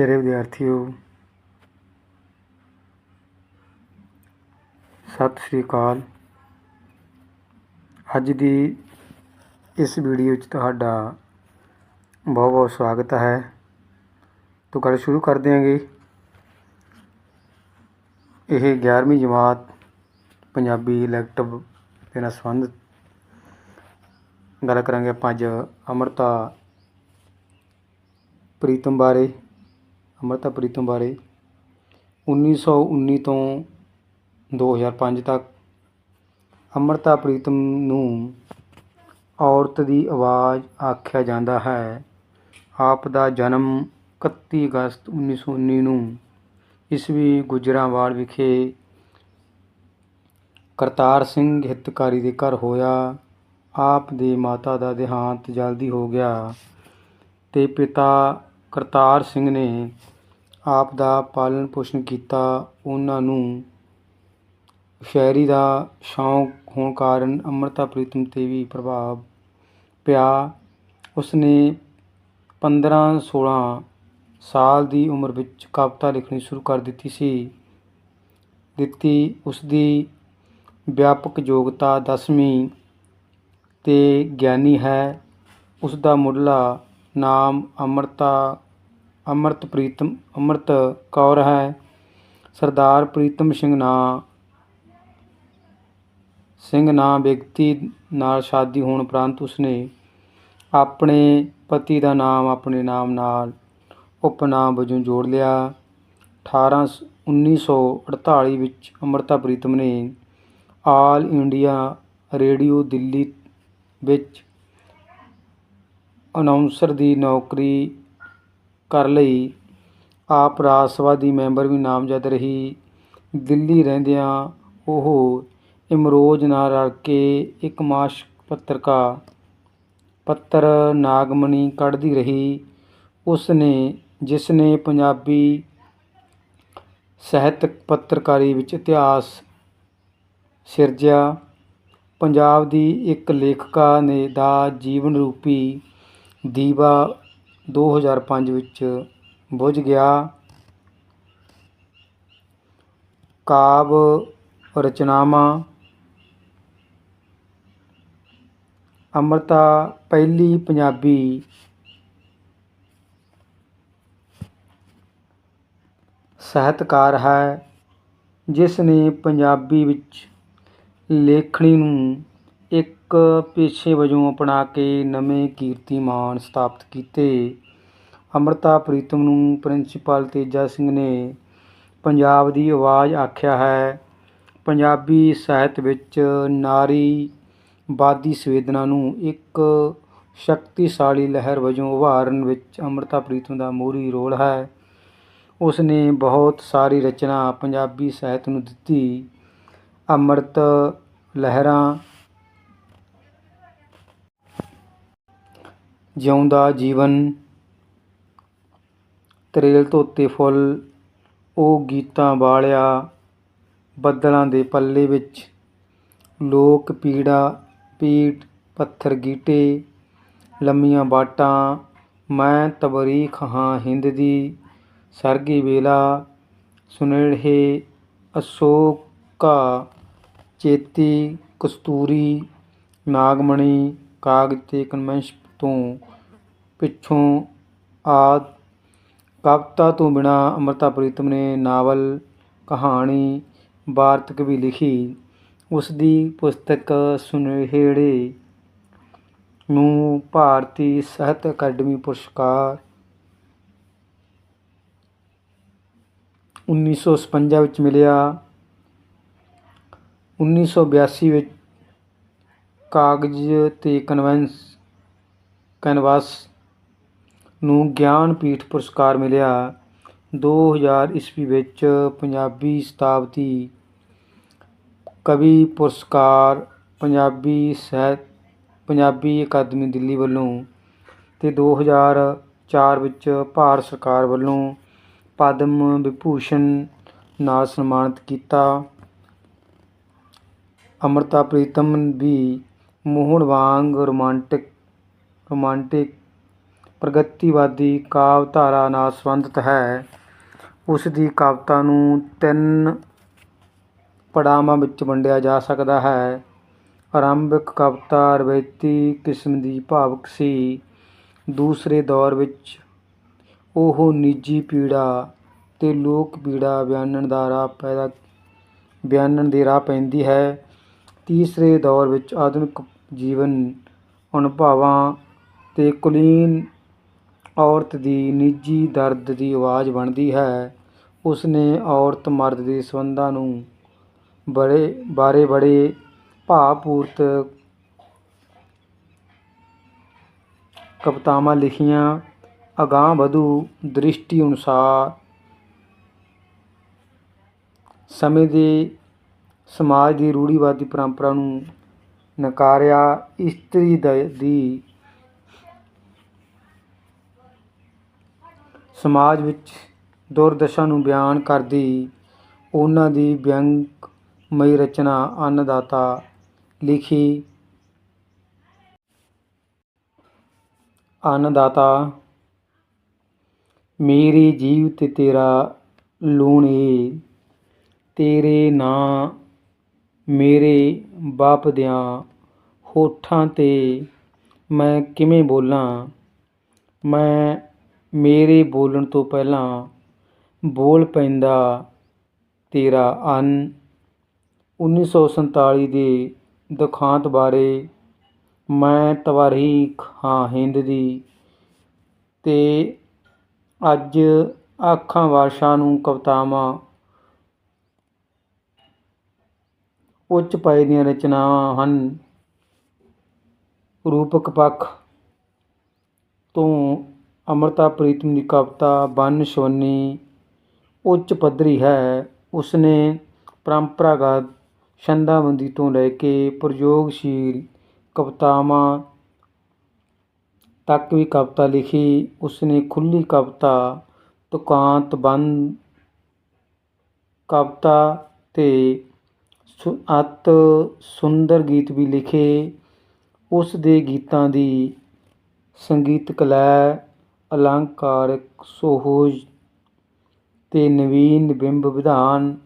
ਪਿਆਰੇ ਵਿਦਿਆਰਥੀਓ ਸਤਿ ਸ੍ਰੀ ਅਕਾਲ। ਅੱਜ ਦੀ ਇਸ ਵੀਡੀਓ ਵਿੱਚ ਤੁਹਾਡਾ ਬਹੁਤ ਬਹੁਤ ਸਵਾਗਤ ਹੈ। ਤੋਂ ਗੱਲ ਸ਼ੁਰੂ ਕਰ ਦਿਆਂਗੇ ਇਹ 11ਵੀਂ ਜਮਾਤ ਪੰਜਾਬੀ ਇਲੈਕਟਿਵ ਦੇ ਨਾਲ ਸੰਬੰਧਿਤ। ਗੱਲ ਕਰਾਂਗੇ ਆਪਾਂ ਅੱਜ ਅਮਰਤਾ ਪ੍ਰੀਤਮ ਬਾਰੇ। ਅੰਮ੍ਰਿਤਾ ਪ੍ਰੀਤਮ ਬਾਰੇ 1919 ਤੋਂ 2005 ਤੱਕ। ਅੰਮ੍ਰਿਤਾ ਪ੍ਰੀਤਮ ਨੂੰ ਔਰਤ ਦੀ ਆਵਾਜ਼ ਆਖਿਆ ਜਾਂਦਾ ਹੈ। ਆਪ ਦਾ ਜਨਮ 31 ਅਗਸਤ 1919 ਨੂੰ ਈਸਵੀ ਗੁਜਰਾਂਵਾਲ ਵਿਖੇ ਕਰਤਾਰ ਸਿੰਘ ਹਿੱਤਕਾਰੀ ਦੇ ਘਰ ਹੋਇਆ। ਆਪ ਦੇ ਮਾਤਾ ਦਾ ਦੇਹਾਂਤ ਜਲਦੀ ਹੋ ਗਿਆ ਤੇ ਪਿਤਾ ਕਰਤਾਰ ਸਿੰਘ ਨੇ ਆਪ ਦਾ ਪਾਲਣ ਪੋਸ਼ਣ ਕੀਤਾ। ਉਹਨਾਂ ਨੂੰ ਸ਼ਾਇਰੀ ਦਾ ਸ਼ੌਂਕ ਹੋਣ ਕਾਰਨ ਅੰਮ੍ਰਿਤਾ ਪ੍ਰੀਤਮ 'ਤੇ ਵੀ ਪ੍ਰਭਾਵ ਪਿਆ। ਉਸਨੇ 15 16 ਸਾਲ ਦੀ ਉਮਰ ਵਿੱਚ ਕਵਿਤਾ ਲਿਖਣੀ ਸ਼ੁਰੂ ਕਰ ਦਿੱਤੀ ਸੀ। ਦਿੱਤੀ ਉਸਦੀ ਵਿਆਪਕ ਯੋਗਤਾ ਦਸਵੀਂ ਤੇ ਗਿਆਨੀ ਹੈ। ਉਸ ਦਾ ਮੁੱਢਲਾ ਨਾਮ ਅੰਮ੍ਰਿਤਾ, ਅੰਮ੍ਰਿਤ ਪ੍ਰੀਤਮ, ਅੰਮ੍ਰਿਤ ਕੌਰ ਹੈ, ਸਰਦਾਰ ਪ੍ਰੀਤਮ ਸਿੰਘ ਨਾਂ ਸਿੰਘ ਨਾਂ ਵਿਅਕਤੀ ਨਾਲ ਸ਼ਾਦੀ ਹੋਣ ਉਪਰੰਤ ਉਸਨੇ ਆਪਣੇ ਪਤੀ ਦਾ ਨਾਮ ਆਪਣੇ ਨਾਮ ਨਾਲ ਉਪਨਾਮ ਵਜੋਂ ਜੋੜ ਲਿਆ। 18 1948 ਵਿੱਚ ਅਮਰਤਾ ਪ੍ਰੀਤਮ ਨੇ ਆਲ ਇੰਡੀਆ ਰੇਡੀਓ ਦਿੱਲੀ ਵਿੱਚ ਅਨਾਊਂਸਰ ਦੀ ਨੌਕਰੀ ਕਰ ਲਈ। ਆਪ ਰਾਜ ਸਭਾ ਦੀ ਮੈਂਬਰ ਵੀ ਨਾਮਜ਼ਦ ਰਹੀ। ਦਿੱਲੀ ਰਹਿੰਦਿਆਂ ਉਹ ਇਮਰੋਜ਼ ਨਾਲ ਰਲ ਕੇ ਇੱਕ ਮਾਸਿਕ ਪੱਤਰਕਾ, ਪੱਤਰ ਨਾਗਮਣੀ ਕੱਢਦੀ ਰਹੀ। ਉਸ ਨੇ ਜਿਸ ਨੇ ਪੰਜਾਬੀ ਸਾਹਿਤਕ ਪੱਤਰਕਾਰੀ ਵਿੱਚ ਇਤਿਹਾਸ ਸਿਰਜਿਆ, ਪੰਜਾਬ ਦੀ ਇੱਕ ਲੇਖਕਾ ਨੇ ਦਾ ਜੀਵਨ ਰੂਪੀ ਦੀਵਾ 2005 ਵਿੱਚ ਬੁਝ ਗਿਆ। ਕਾਵਿ ਰਚਨਾਵਾਂ। ਅਮਰਤਾ ਪਹਿਲੀ ਪੰਜਾਬੀ। ਸਾਹਿਤਕਾਰ ਹੈ, ਜਿਸ ਨੇ ਪੰਜਾਬੀ ਵਿੱਚ ਲੇਖਣੀ ਨੂੰ ਇੱਕ ਪੇਸ਼ੇ ਵਜੋਂ ਅਪਣਾ ਕੇ ਨਵੇਂ ਕੀਰਤੀਮਾਨ ਸਥਾਪਿਤ ਕੀਤੇ। ਅੰਮ੍ਰਿਤਾ ਪ੍ਰੀਤਮ ਨੂੰ ਪ੍ਰਿੰਸੀਪਲ ਤੇਜਾ ਸਿੰਘ ਨੇ ਪੰਜਾਬ ਦੀ ਆਵਾਜ਼ ਆਖਿਆ ਹੈ, ਪੰਜਾਬੀ ਸਾਹਿਤ ਵਿੱਚ ਨਾਰੀਵਾਦੀ ਸੰਵੇਦਨਾ ਨੂੰ ਇੱਕ ਸ਼ਕਤੀਸ਼ਾਲੀ ਲਹਿਰ ਵਜੋਂ ਉਭਾਰਨ ਵਿੱਚ ਅੰਮ੍ਰਿਤਾ ਪ੍ਰੀਤਮ ਦਾ ਮੋਹਰੀ ਰੋਲ ਹੈ। ਉਸ ਨੇ ਬਹੁਤ ਸਾਰੀ ਰਚਨਾ ਪੰਜਾਬੀ ਸਾਹਿਤ ਨੂੰ ਦਿੱਤੀ। ਅੰਮ੍ਰਿਤ ਲਹਿਰਾਂ ਜਿਉਂਦਾ ਜੀਵਨ। ਤਰੇਲ ਧੋਤੇ ਫੁੱਲ, ਉਹ ਗੀਤਾਂ ਵਾਲਿਆ ਬੱਦਲਾਂ ਦੇ ਪੱਲੇ ਵਿੱਚ। ਲੋਕ ਪੀੜਾ ਪੀਟ ਪੱਥਰ ਗੀਟੇ, ਲੰਮੀਆਂ ਬਾਟਾਂ, ਮੈਂ ਤਬਰੀਖ ਹਾਂ ਹਿੰਦ ਦੀ, ਸਰਗੀ ਵੇਲਾ ਸੁਨੇਹੇ ਅਸ਼ੋਕਾ, ਚੇਤੀ ਕਸਤੂਰੀ, ਨਾਗਮਣੀ, ਕਾਗਜ਼ ਤੇ ਕਨਵੈਂਸ਼ ਤੋਂ ਪਿੱਛੋਂ ਆਦਿ। ਕਵਿਤਾ ਤੋਂ ਬਿਨਾਂ ਅੰਮ੍ਰਿਤਾ ਪ੍ਰੀਤਮ ਨੇ ਨਾਵਲ, ਕਹਾਣੀ, ਵਾਰਤਕ ਵੀ ਲਿਖੀ। ਉਸ ਦੀ ਪੁਸਤਕ ਸੁਨੇਹੜੇ ਨੂੰ ਭਾਰਤੀ ਸਾਹਿਤ ਅਕਾਡਮੀ ਪੁਰਸਕਾਰ 1956 ਵਿੱਚ ਮਿਲਿਆ। 1982 ਵਿੱਚ ਕਾਗਜ਼ ਤੇ ਕਨਵੈਂਸ ਕੈਨਵਸ ਨੂੰ ਗਿਆਨ ਪੀਠ ਪੁਰਸਕਾਰ ਮਿਲਿਆ। 2000 ਈਸਵੀ ਵਿੱਚ ਪੰਜਾਬੀ ਸ਼ਤਾਬਦੀ ਕਵੀ ਪੁਰਸਕਾਰ ਪੰਜਾਬੀ ਸਾਹਿਤ ਪੰਜਾਬੀ ਅਕਾਦਮੀ ਦਿੱਲੀ ਵੱਲੋਂ ਤੇ 2004 ਵਿੱਚ ਭਾਰਤ ਸਰਕਾਰ ਵੱਲੋਂ ਪਦਮ ਵਿਭੂਸ਼ਣ ਨਾਲ ਸਨਮਾਨਿਤ ਕੀਤਾ। ਅਮਰਤਾ ਪ੍ਰੀਤਮ ਵੀ ਮੋਹਣ ਵਾਂਗ ਰੋਮਾਂਟਿਕ ਰੋਮਾਂਟਿਕ, ਪ੍ਰਗਤੀਵਾਦੀ ਕਾਵਿਧਾਰਾ ਨਾਲ ਸੰਬੰਧਿਤ ਹੈ। ਉਸ ਦੀ ਕਾਵਿਤਾ ਨੂੰ ਤਿੰਨ ਪੜਾਵਾਂ ਵਿੱਚ ਵੰਡਿਆ ਜਾ ਸਕਦਾ ਹੈ। ਆਰੰਭਿਕ ਕਵਿਤਾ ਰਵਾਇਤੀ ਕਿਸਮ ਦੀ ਭਾਵੁਕ ਸੀ। ਦੂਸਰੇ ਦੌਰ ਵਿੱਚ ਉਹ ਨਿੱਜੀ ਪੀੜਾ ਤੇ ਲੋਕ ਪੀੜਾ ਬਿਆਨਣ ਦਾ ਰਾਹ ਪੈਦਾ, ਬਿਆਨਣ ਦੀ ਰਾਹ ਪੈਂਦੀ ਹੈ। ਤੀਸਰੇ ਦੌਰ ਵਿੱਚ ਆਧੁਨਿਕ ਜੀਵਨ ਅਨੁਭਵਾਂ ਅਤੇ ਕੁਲੀਨ ਔਰਤ ਦੀ ਨਿੱਜੀ ਦਰਦ ਦੀ ਆਵਾਜ਼ ਬਣਦੀ ਹੈ। ਉਸ ਨੇ ਔਰਤ ਮਰਦ ਦੇ ਸੰਬੰਧਾਂ ਨੂੰ ਬੜੇ, ਬਾਰੇ ਬੜੇ ਭਾਵਪੂਰਤ ਕਵਿਤਾਵਾਂ ਲਿਖੀਆਂ। ਅਗਾਂਹ-ਵਧੂ ਦ੍ਰਿਸ਼ਟੀ ਅਨੁਸਾਰ ਸਮੇਂ ਦੇ ਸਮਾਜ ਦੀ ਰੂੜੀਵਾਦੀ ਪਰੰਪਰਾ ਨੂੰ ਨਕਾਰਿਆ। ਇਸਤਰੀ ਦੀ ਸਮਾਜ ਵਿੱਚ ਦੁਰਦਸ਼ਾ ਨੂੰ ਬਿਆਨ ਕਰਦੀ ਉਹਨਾਂ ਦੀ ਵਿਅੰਗਮਈ ਰਚਨਾ ਅੰਨਦਾਤਾ ਲਿਖੀ। ਅੰਨਦਾਤਾ, ਮੇਰੀ ਜੀਵ ਤੇ ਤੇਰਾ ਲੂਣੇ ਤੇਰੇ ਨਾਂ ਮੇਰੇ ਬਾਪ ਦਿਆਂ ਹੋਠਾਂ ਤੇ ਮੈਂ ਕਿਵੇਂ ਬੋਲਾਂ ਮੈਂ ਮੇਰੇ ਬੋਲਣ ਤੋਂ ਪਹਿਲਾਂ ਬੋਲ ਪੈਂਦਾ ਤੇਰਾ ਅੰਨ। ਉੱਨੀ ਸੌ ਸੰਤਾਲੀ ਦੇ ਦੁਖਾਂਤ ਬਾਰੇ ਮੈਂ ਤਵਾਰੀਖ ਹਾਂ ਹਿੰਦ ਦੀ ਤੇ ਅੱਜ ਆਖਾਂ ਵਾਰਸ਼ਾਂ ਨੂੰ ਕਵਿਤਾਵਾਂ, ਉੱਚ ਪਾਏ ਦੀਆਂ ਰਚਨਾਵਾਂ ਹਨ। ਰੂਪਕ ਪੱਖ ਤੋਂ ਅੰਮ੍ਰਿਤਾ, ਪ੍ਰੀਤਮ ਦੀ ਕਵਿਤਾ ਵੰਨ-ਸੁਵੰਨੀ ਉੱਚ ਪੱਧਰੀ ਹੈ। ਉਸਨੇ ਪਰੰਪਰਾਗਤ ਛੰਦਾਬੰਦੀ ਤੋਂ ਲੈ ਕੇ ਪ੍ਰਯੋਗਸ਼ੀਲ ਕਵਿਤਾਵਾਂ ਤੱਕ ਵੀ ਕਵਿਤਾ ਲਿਖੀ। ਉਸਨੇ ਖੁੱਲ੍ਹੀ ਕਵਿਤਾ ਤੁਕਾਂਤਬੱਧ ਕਵਿਤਾ ਤੇ ਅਤ ਸੁੰਦਰ ਗੀਤ ਵੀ ਲਿਖੇ। ਉਸ ਦੇ ਗੀਤਾਂ ਦੀ ਸੰਗੀਤਕ ਲੈ ਅਲੰਕਾਰਿਕ ਸੁਹਜ ਅਤੇ ਨਵੀਨ ਬਿੰਬ ਵਿਧਾਨ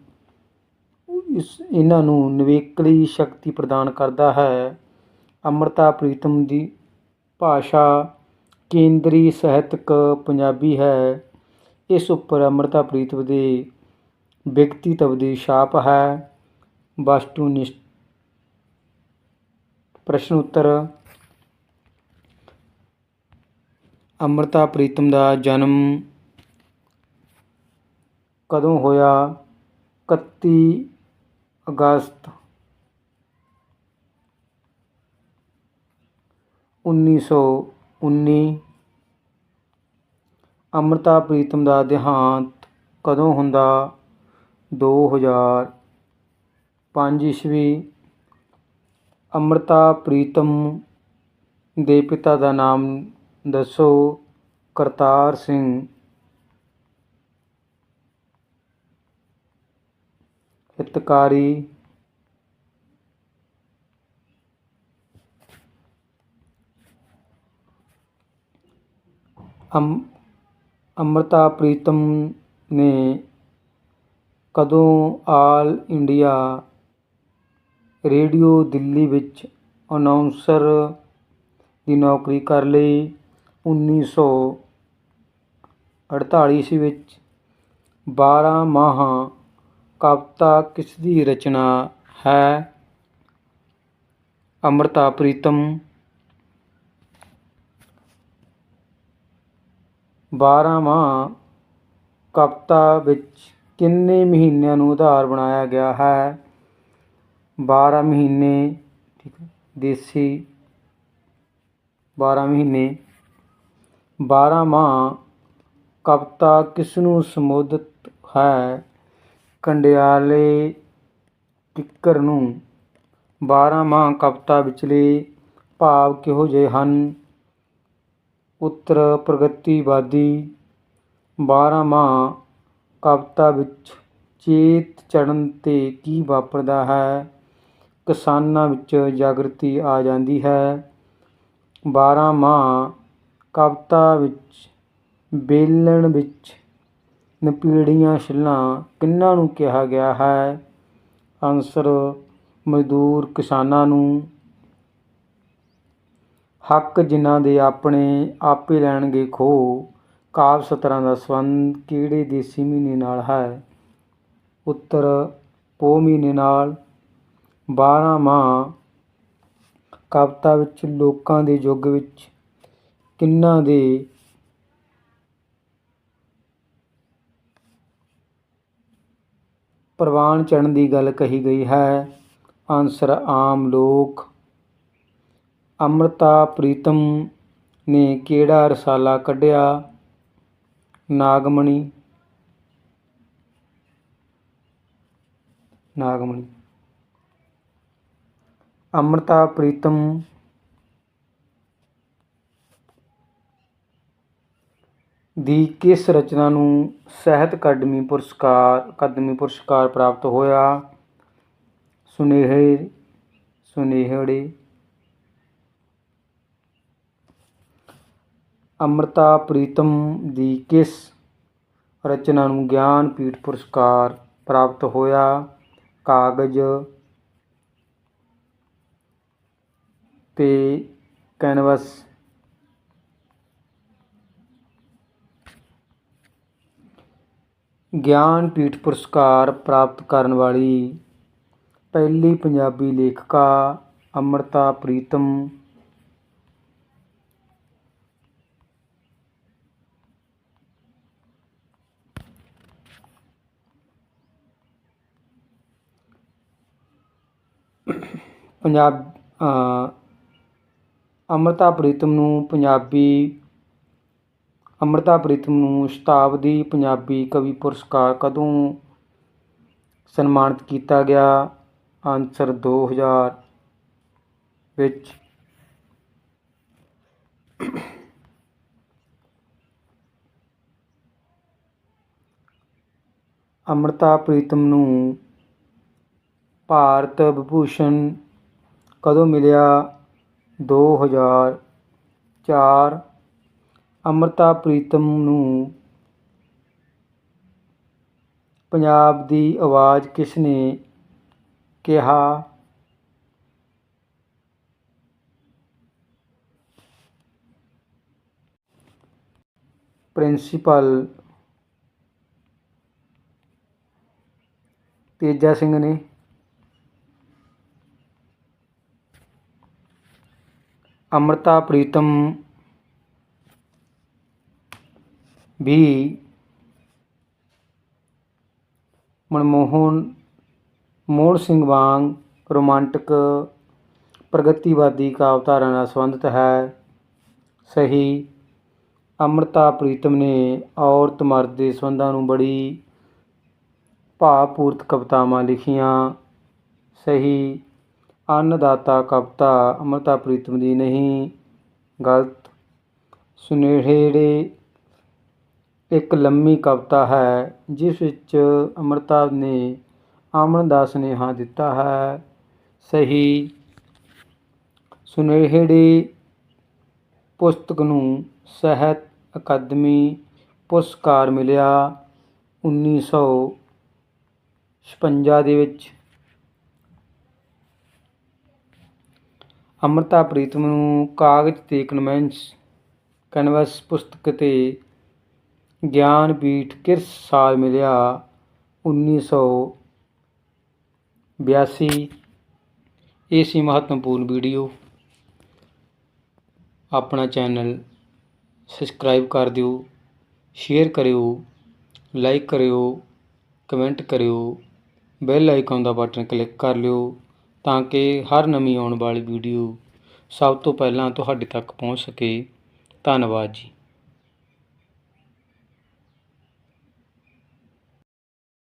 ਇਸ ਇਹਨਾਂ ਨੂੰ ਨਿਵੇਕਲੀ ਸ਼ਕਤੀ ਪ੍ਰਦਾਨ ਕਰਦਾ ਹੈ। ਅੰਮ੍ਰਿਤਾ ਪ੍ਰੀਤਮ ਦੀ ਭਾਸ਼ਾ ਕੇਂਦਰੀ ਸਾਹਿਤਕ ਪੰਜਾਬੀ ਹੈ। ਇਸ ਉੱਪਰ ਅੰਮ੍ਰਿਤਾ ਪ੍ਰੀਤਮ ਦੇ ਵਿਅਕਤੀਤਵ ਦੀ ਛਾਪ ਹੈ। ਵਸਤੂਨਿਸ਼ਟ ਪ੍ਰਸ਼ਨ ਉੱਤਰ ਅੰਮ੍ਰਿਤਾ ਪ੍ਰੀਤਮ ਦਾ ਜਨਮ ਕਦੋਂ ਹੋਇਆ? ਇਕੱਤੀ ਅਗਸਤ ਉੱਨੀ ਸੌ ਉੱਨੀ। ਅੰਮ੍ਰਿਤਾ ਪ੍ਰੀਤਮ ਦਾ ਦੇਹਾਂਤ ਕਦੋਂ ਹੁੰਦਾ? ਦੋ ਹਜ਼ਾਰ ਪੰਜ ਈਸਵੀ। ਅੰਮ੍ਰਿਤਾ ਪ੍ਰੀਤਮ ਦੇ ਪਿਤਾ ਦਾ ਨਾਮ ਦੱਸੋ? ਕਰਤਾਰ ਸਿੰਘ। ਹਿਤਕਾਰੀ ਅੰਮ੍ਰਿਤਾ ਪ੍ਰੀਤਮ ਨੇ ਕਦੋਂ ਆਲ ਇੰਡੀਆ ਰੇਡੀਓ ਦਿੱਲੀ ਵਿੱਚ ਅਨਾਉਂਸਰ ਦੀ ਨੌਕਰੀ ਕਰ ਲਈ? ਉੱਨੀ ਸੌ ਅਠਤਾਲੀ ਈਸਵੀ ਵਿੱਚ। ਬਾਰਾਂਮਾਹਾ ਕਵਿਤਾ ਕਿਸਦੀ ਰਚਨਾ ਹੈ? ਅੰਮ੍ਰਿਤਾ ਪ੍ਰੀਤਮ। ਬਾਰਾਂਮਾਹਾ ਕਵਿਤਾ ਵਿੱਚ ਕਿੰਨੇ ਮਹੀਨਿਆਂ ਨੂੰ ਆਧਾਰ ਬਣਾਇਆ ਗਿਆ ਹੈ? ਬਾਰਾਂ ਮਹੀਨੇ, ਠੀਕ ਦੇਸੀ ਬਾਰਾਂ ਮਹੀਨੇ। ਬਾਰਾਂਮਾਹਾ ਕਵਿਤਾ ਕਿਸਨੂੰ ਸੰਬੋਧਿਤ ਹੈ? ਕੰਡਿਆਲੇ ਕਿੱਕਰ ਨੂੰ। ਬਾਰਾਂਮਾਹਾ ਕਵਿਤਾ ਵਿਚਲੇ ਭਾਵ ਕਿਹੋ ਜਿਹੇ ਹਨ? ਉੱਤਰ ਪ੍ਰਗਤੀਵਾਦੀ। ਬਾਰਾਂਮਾਹਾ ਕਵਿਤਾ ਵਿੱਚ ਚੇਤ ਚੜ੍ਹਨ ਤੇ ਕੀ ਵਾਪਰਦਾ ਹੈ? ਕਿਸਾਨਾਂ ਵਿੱਚ ਜਾਗ੍ਰਿਤੀ ਆ ਜਾਂਦੀ ਹੈ। ਬਾਰਾਂਮਾਹਾ ਕਵਿਤਾ ਵਿੱਚ ਵੇਲਣ ਵਿੱਚ, ਨਪੀੜੀਆਂ ਛਿੱਲਾਂ ਕਿਹਨਾਂ ਨੂੰ ਕਿਹਾ ਗਿਆ ਹੈ? ਆਨਸਰ, ਮਜ਼ਦੂਰ ਕਿਸਾਨਾਂ ਨੂੰ। ਹੱਕ ਜਿਨ੍ਹਾਂ ਦੇ ਆਪਣੇ ਆਪੇ ਲੈਣਗੇ ਖੋ ਕਾਵਿ ਸਤਰਾਂ ਦਾ ਸੰਬੰਧ ਕਿਹੜੇ ਦੇਸੀ ਮਹੀਨੇ ਨਾਲ ਹੈ? ਉੱਤਰ ਪੋ ਮਹੀਨੇ ਨਾਲ। ਬਾਰਾਂ ਮਾਹ ਕਵਿਤਾ ਵਿੱਚ ਲੋਕਾਂ ਦੇ ਯੁੱਗ ਵਿੱਚ ਕਿਹਨਾਂ ਦੇ ਪ੍ਰਵਾਨ ਚੜ੍ਹਨ ਦੀ ਗੱਲ ਕਹੀ ਗਈ ਹੈ? ਆਨਸਰ ਆਮ ਲੋਕ। ਅੰਮ੍ਰਿਤਾ ਪ੍ਰੀਤਮ ਨੇ ਕਿਹੜਾ ਰਸਾਲਾ ਕੱਢਿਆ? ਨਾਗਮਣੀ। ਨਾਗਮਣੀ। ਅੰਮ੍ਰਿਤਾ ਪ੍ਰੀਤਮ ਦੀ ਕਿਸ ਰਚਨਾ ਨੂੰ ਸਾਹਿਤ ਅਕਾਦਮੀ ਪੁਰਸਕਾਰ ਅਕਾਦਮੀ ਪੁਰਸਕਾਰ ਪ੍ਰਾਪਤ ਹੋਇਆ? ਸੁਨੇਹੇ, ਸੁਨੇਹੜੇ। ਅੰਮ੍ਰਿਤਾ ਪ੍ਰੀਤਮ ਦੀ ਕਿਸ ਰਚਨਾ ਨੂੰ ਗਿਆਨ ਪੀਠ ਪੁਰਸਕਾਰ ਪ੍ਰਾਪਤ ਹੋਇਆ? ਕਾਗਜ਼। ਤੇ ਕੈਨਵਸ। ਗਿਆਨ ਪੀਠ ਪੁਰਸਕਾਰ ਪ੍ਰਾਪਤ ਕਰਨ ਵਾਲੀ ਪਹਿਲੀ ਪੰਜਾਬੀ ਲੇਖਕਾ ਅੰਮ੍ਰਿਤਾ ਪ੍ਰੀਤਮ। ਪੰਜਾਬ ਅ, ਅੰਮ੍ਰਿਤਾ ਪ੍ਰੀਤਮ ਨੂੰ ਪੰਜਾਬੀ ਅੰਮ੍ਰਿਤਾ ਪ੍ਰੀਤਮ ਨੂੰ ਸ਼ਤਾਬਦੀ ਪੰਜਾਬੀ ਕਵੀ ਪੁਰਸਕਾਰ ਕਦੋਂ ਸਨਮਾਨਿਤ ਕੀਤਾ ਗਿਆ? ਆਨਸਰ 2000 ਵਿੱਚ। ਅੰਮ੍ਰਿਤਾ ਪ੍ਰੀਤਮ ਨੂੰ ਭਾਰਤ ਵਿਭੂਸ਼ਣ ਕਦੋਂ ਮਿਲਿਆ? 2004 ਅੰਮ੍ਰਿਤਾ ਪ੍ਰੀਤਮ ਨੂੰ ਪੰਜਾਬ ਦੀ ਆਵਾਜ਼ ਕਿਸ ਨੇ ਕਿਹਾ? ਪ੍ਰਿੰਸੀਪਲ ਤੇਜਾ ਸਿੰਘ ਨੇ ਅੰਮ੍ਰਿਤਾ ਪ੍ਰੀਤਮ ਵੀ ਮਨਮੋਹਨ ਮੋਹਨ ਸਿੰਘ ਵਾਂਗ ਰੋਮਾਂਟਿਕ ਪ੍ਰਗਤੀਵਾਦੀ ਕਾਵਿਧਾਰਾ ਨਾਲ ਸੰਬੰਧਿਤ ਹੈ। ਸਹੀ ਅੰਮ੍ਰਿਤਾ ਪ੍ਰੀਤਮ ਨੇ ਔਰਤ ਮਰਦ ਦੇ ਸੰਬੰਧਾਂ ਨੂੰ ਬੜੀ ਭਾਵਪੂਰਤ ਕਵਿਤਾਵਾਂ ਲਿਖੀਆਂ। ਸਹੀ ਅੰਨਦਾਤਾ ਕਵਿਤਾ ਅੰਮ੍ਰਿਤਾ ਪ੍ਰੀਤਮ ਦੀ ਨਹੀਂ, ਗਲਤ ਸੁਨੇਹੜੇ ਇੱਕ ਲੰਮੀ ਕਵਿਤਾ ਹੈ, ਜਿਸ ਵਿੱਚ ਅੰਮ੍ਰਿਤਾ ਨੇ ਅਮਨ ਦਾ ਸੁਨੇਹਾ ਦਿੱਤਾ ਹੈ। ਸਹੀ ਸੁਨੇਹੜੇ ਪੁਸਤਕ ਨੂੰ ਸਾਹਿਤ ਅਕਾਦਮੀ ਪੁਰਸਕਾਰ ਮਿਲਿਆ 1956 ਦੇ ਵਿੱਚ। ਅੰਮ੍ਰਿਤਾ ਪ੍ਰੀਤਮ ਨੂੰ ਕਾਗਜ਼ ਤੇ ਕਨਵੈਂਸ ਕੈਨਵਸ ਪੁਸਤਕ ਤੇ ਗਿਆਨਪੀਠ ਕਿਸ ਸਾਲ ਮਿਲਿਆ 1982 ਇਹ ਸੀ ਮਹੱਤਵਪੂਰਨ ਵੀਡੀਓ। ਆਪਣਾ ਚੈਨਲ ਸਬਸਕ੍ਰਾਈਬ ਕਰ ਦਿਓ, ਸ਼ੇਅਰ ਕਰਿਓ, ਲਾਈਕ ਕਰਿਓ, ਕਮੈਂਟ ਕਰਿਓ, ਬੈਲ ਆਈਕਨ ਦਾ ਬਟਨ ਕਲਿੱਕ ਕਰ ਲਿਓ ਤਾਂ ਕਿ ਹਰ ਨਵੀਂ ਆਉਣ ਵਾਲੀ ਵੀਡੀਓ ਸਭ ਤੋਂ ਪਹਿਲਾਂ ਤੁਹਾਡੇ ਤੱਕ ਪਹੁੰਚ ਸਕੇ। ਧੰਨਵਾਦ ਜੀ।